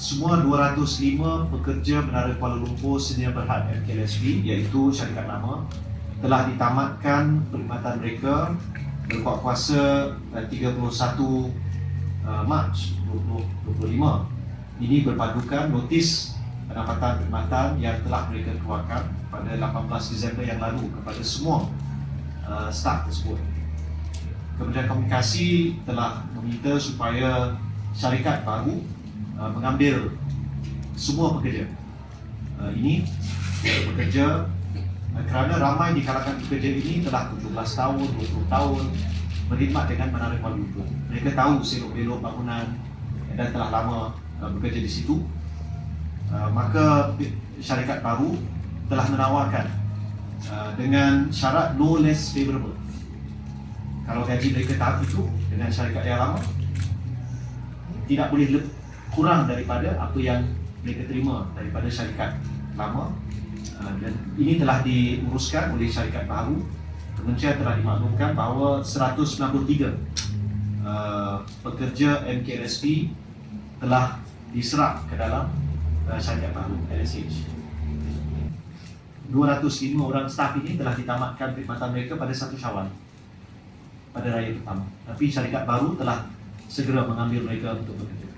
semua 205 pekerja Menara Kuala Lumpur Senior Berhad MKLSP iaitu syarikat lama telah ditamatkan perkhidmatan mereka berkuat kuasa uh, 31 uh, Mac 2025. Ini berpadukan notis pendapatan perkhidmatan yang telah mereka keluarkan pada 18 Disember yang lalu kepada semua uh, staf tersebut. Kementerian Komunikasi telah meminta supaya syarikat baru uh, mengambil semua pekerja. Uh, ini pekerja uh, kerana ramai di kalangan pekerja ini telah 17 tahun, 20 tahun berkhidmat dengan Menara Kuala Lumpur. Mereka tahu selok belok bangunan dan telah lama bekerja di situ. Maka syarikat baru telah menawarkan dengan syarat no less favourable. Kalau gaji mereka tahap itu dengan syarikat yang lama tidak boleh le- kurang daripada apa yang mereka terima daripada syarikat lama. Uh, dan ini telah diuruskan oleh syarikat baru. Kementerian telah dimaklumkan bahawa 193 uh, pekerja MKLSP telah diserap ke dalam uh, syarikat baru LSH 205 orang staf ini telah ditamatkan perkhidmatan mereka pada 1 Syawal pada raya pertama. Tapi syarikat baru telah segera mengambil mereka untuk bekerja